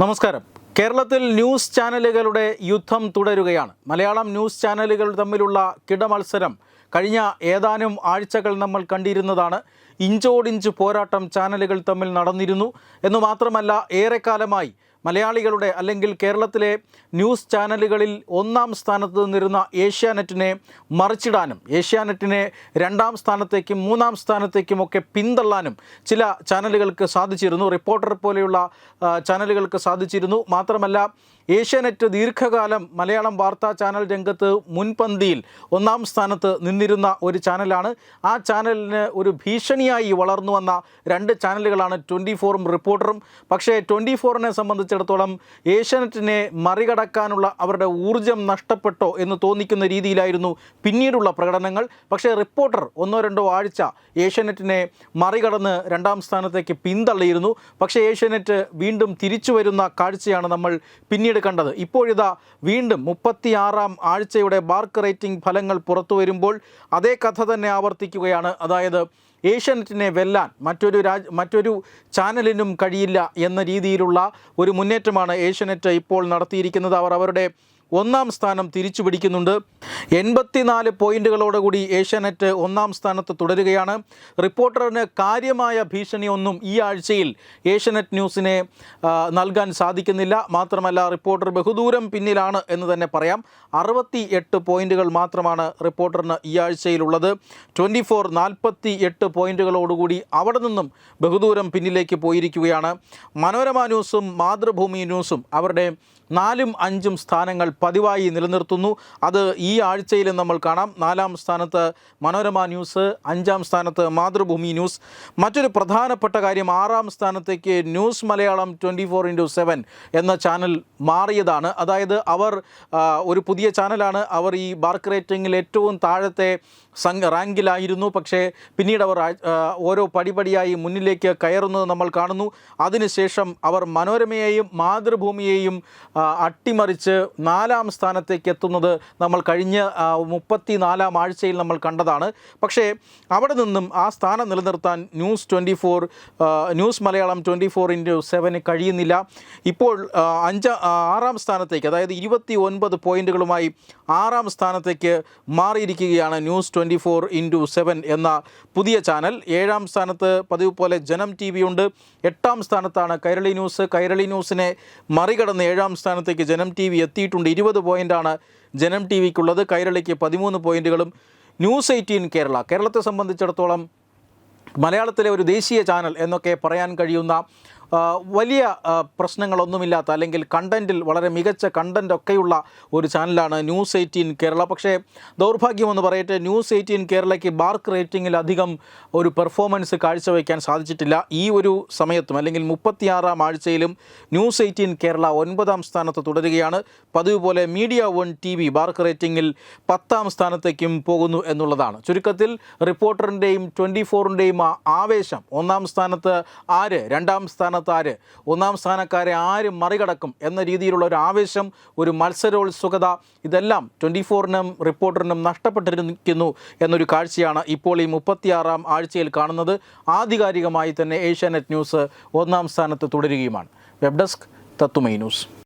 നമസ്കാരം. കേരളത്തിൽ ന്യൂസ് ചാനലുകളുടെ യുദ്ധം തുടരുകയാണ്. മലയാളം ന്യൂസ് ചാനലുകൾ തമ്മിലുള്ള കിടമത്സരം കഴിഞ്ഞ ഏതാനും ആഴ്ചകൾ നമ്മൾ കണ്ടിരുന്നതാണ്. ഇഞ്ചോടിഞ്ച് പോരാട്ടം ചാനലുകൾ തമ്മിൽ നടന്നിരുന്നു. എന്ന് മാത്രമല്ല ഏറെക്കാലമായി മലയാളികളുടെ അല്ലെങ്കിൽ കേരളത്തിലെ ന്യൂസ് ചാനലുകളിൽ ഒന്നാം സ്ഥാനത്ത് നിന്നിരുന്ന ഏഷ്യാനെറ്റിനെ മറിച്ചിടാനും ഏഷ്യാനെറ്റിനെ രണ്ടാം സ്ഥാനത്തേക്കും മൂന്നാം സ്ഥാനത്തേക്കും ഒക്കെ പിന്തള്ളാനും ചില ചാനലുകൾക്ക് സാധിച്ചിരുന്നു. റിപ്പോർട്ടർ പോലെയുള്ള ചാനലുകൾക്ക് സാധിച്ചിരുന്നു. മാത്രമല്ല ഏഷ്യാനെറ്റ് ദീർഘകാലം മലയാളം വാർത്താ ചാനൽ രംഗത്ത് മുൻപന്തിയിൽ ഒന്നാം സ്ഥാനത്ത് നിന്നിരുന്ന ഒരു ചാനലാണ്. ആ ചാനലിന് ഒരു ഭീഷണിയായി വളർന്നു വന്ന രണ്ട് ചാനലുകളാണ് ട്വന്റി ഫോറും റിപ്പോർട്ടറും. പക്ഷേ ട്വന്റി ഫോറിനെ സംബന്ധിച്ചിടത്തോളം ഏഷ്യാനെറ്റിനെ മറികടക്കാനുള്ള അവരുടെ ഊർജം നഷ്ടപ്പെട്ടോ എന്ന് തോന്നിക്കുന്ന രീതിയിലായിരുന്നു പിന്നീടുള്ള പ്രകടനങ്ങൾ. പക്ഷേ റിപ്പോർട്ടർ ഒന്നോ രണ്ടോ ആഴ്ച ഏഷ്യാനെറ്റിനെ മറികടന്ന് രണ്ടാം സ്ഥാനത്തേക്ക് പിന്തള്ളിയിരുന്നു. പക്ഷേ ഏഷ്യാനെറ്റ് വീണ്ടും തിരിച്ചു വരുന്ന കാഴ്ചയാണ് നമ്മൾ പിന്നീട് കണ്ടത് ഇപ്പോഴിതാ വീണ്ടും മുപ്പത്തിയാറാം ആഴ്ചയുടെ ബാർക്ക് റേറ്റിംഗ് ഫലങ്ങൾ പുറത്തു വരുമ്പോൾ അതേ കഥ തന്നെ ആവർത്തിക്കുകയാണ്. അതായത് ഏഷ്യാനെറ്റിനെ വെല്ലാൻ മറ്റൊരു രാജ് മറ്റൊരു ചാനലിനും കഴിയില്ല എന്ന രീതിയിലുള്ള ഒരു മുന്നേറ്റമാണ് ഏഷ്യാനെറ്റ് ഇപ്പോൾ നടത്തിയിരിക്കുന്നത്. അവർ അവരുടെ ഒന്നാം സ്ഥാനം തിരിച്ചു പിടിക്കുന്നുണ്ട്. എൺപത്തിനാല് പോയിന്റുകളോടുകൂടി ഏഷ്യാനെറ്റ് ഒന്നാം സ്ഥാനത്ത് തുടരുകയാണ്. റിപ്പോർട്ടറിന് കാര്യമായ ഭീഷണിയൊന്നും ഈ ആഴ്ചയിൽ ഏഷ്യാനെറ്റ് ന്യൂസിനെ നൽകാൻ സാധിക്കുന്നില്ല. മാത്രമല്ല റിപ്പോർട്ടർ ബഹുദൂരം പിന്നിലാണ് എന്ന് തന്നെ പറയാം. അറുപത്തി എട്ട് പോയിന്റുകൾ മാത്രമാണ് റിപ്പോർട്ടറിന് ഈ ആഴ്ചയിലുള്ളത്. ട്വന്റി ഫോർ നാൽപ്പത്തി എട്ട് പോയിന്റുകളോടുകൂടി അവിടെ നിന്നും ബഹുദൂരം പിന്നിലേക്ക് പോയിരിക്കുകയാണ്. മനോരമ ന്യൂസും മാതൃഭൂമി ന്യൂസും അവരുടെ നാലും അഞ്ചും സ്ഥാനങ്ങൾ പതിവായി നിലനിർത്തുന്നു. അത് ഈ ആഴ്ചയിലും നമ്മൾ കാണാം. നാലാം സ്ഥാനത്ത് മനോരമ ന്യൂസ് അഞ്ചാം സ്ഥാനത്ത് മാതൃഭൂമി ന്യൂസ്. മറ്റൊരു പ്രധാനപ്പെട്ട കാര്യം ആറാം സ്ഥാനത്തേക്ക് news Malayalam twenty four into seven എന്ന ചാനൽ മാറിയതാണ്. അതായത് അവർ ഒരു പുതിയ ചാനലാണ്. അവർ ഈ ബാർക്ക് റേറ്റിംഗിൽ ഏറ്റവും താഴത്തെ സംഘ റാങ്കിലായിരുന്നു. പക്ഷേ പിന്നീട് അവർ ഓരോ പടിപടിയായി മുന്നിലേക്ക് കയറുന്നത് നമ്മൾ കാണുന്നു. അതിനുശേഷം അവർ മനോരമയെയും മാതൃഭൂമിയെയും അട്ടിമറിച്ച് നാലാം സ്ഥാനത്തേക്ക് എത്തുന്നത് നമ്മൾ കഴിഞ്ഞ മുപ്പത്തി നാലാം ആഴ്ചയിൽ നമ്മൾ കണ്ടതാണ്. പക്ഷേ അവിടെ നിന്നും ആ സ്ഥാനം നിലനിർത്താൻ news twenty four news Malayalam twenty four into seven കഴിയുന്നില്ല. ഇപ്പോൾ അഞ്ച ആറാം സ്ഥാനത്തേക്ക് അതായത് ഇരുപത്തി ഒൻപത് പോയിന്റുകളുമായി ആറാം സ്ഥാനത്തേക്ക് മാറിയിരിക്കുകയാണ് news twenty four into seven എന്ന പുതിയ ചാനൽ. ഏഴാം സ്ഥാനത്ത് പതിവ് പോലെ ജനം ടി വി ഉണ്ട്. എട്ടാം സ്ഥാനത്താണ് കൈരളി ന്യൂസ്. കൈരളി ന്യൂസിനെ മറികടന്ന് ഏഴാം സ്ഥാനത്തേക്ക് ജനം ടി വി എത്തിയിട്ടുണ്ട്. ഇരുപത് പോയിന്റാണ് ജനം ടി വിക്കുള്ളത് കൈരളിക്ക് പതിമൂന്ന് പോയിന്റുകളും ന്യൂസ് എയ്റ്റീൻ കേരള. കേരളത്തെ സംബന്ധിച്ചിടത്തോളം മലയാളത്തിലെ ഒരു ദേശീയ ചാനൽ എന്നൊക്കെ പറയാൻ കഴിയുന്ന വലിയ പ്രശ്നങ്ങളൊന്നുമില്ലാത്ത അല്ലെങ്കിൽ കണ്ടന്റിൽ വളരെ മികച്ച കണ്ടന്റ് ഒക്കെയുള്ള ഒരു ചാനലാണ് ന്യൂസ് എയ്റ്റീൻ കേരള. പക്ഷേ ദൗർഭാഗ്യമെന്ന് പറയട്ടെ ന്യൂസ് എയ്റ്റീൻ കേരളയ്ക്ക് ബാർക്ക് റേറ്റിംഗിൽ അധികം ഒരു പെർഫോമൻസ് കാഴ്ചവെക്കാൻ സാധിച്ചിട്ടില്ല. ഈ ഒരു സമയത്തും അല്ലെങ്കിൽ മുപ്പത്തിയാറാം ആഴ്ചയിലും ന്യൂസ് എയ്റ്റീൻ കേരള ഒൻപതാം സ്ഥാനത്ത് തുടരുകയാണ്. പതിവ് പോലെ media one T V BARC റേറ്റിംഗിൽ പത്താം സ്ഥാനത്തേക്കും പോകുന്നു എന്നുള്ളതാണ്. ചുരുക്കത്തിൽ റിപ്പോർട്ടറിന്റെയും ട്വന്റി ഫോറിന്റെയും ആവേശം ഒന്നാം സ്ഥാനത്ത് ആര് രണ്ടാം സ്ഥാനത്ത് ആര് ഒന്നാം സ്ഥാനക്കാരെ ആര് മറികടക്കും എന്ന രീതിയിലുള്ള ഒരു ആവേശം ഒരു മത്സരോത്സുകത ഇതെല്ലാം ട്വന്റി ഫോറിനും റിപ്പോർട്ടറിനും നഷ്ടപ്പെട്ടിരിക്കുന്നു എന്നൊരു കാഴ്ചയാണ് ഇപ്പോൾ ഈ മുപ്പത്തിയാറാം ആഴ്ചയിൽ കാണുന്നത്. ആധികാരികമായി തന്നെ ഏഷ്യാനെറ്റ് ന്യൂസ് ഒന്നാം സ്ഥാനത്ത് തുടരുകയുമാണ്. വെബ് ഡെസ്ക് തത്തുമൈ ന്യൂസ്.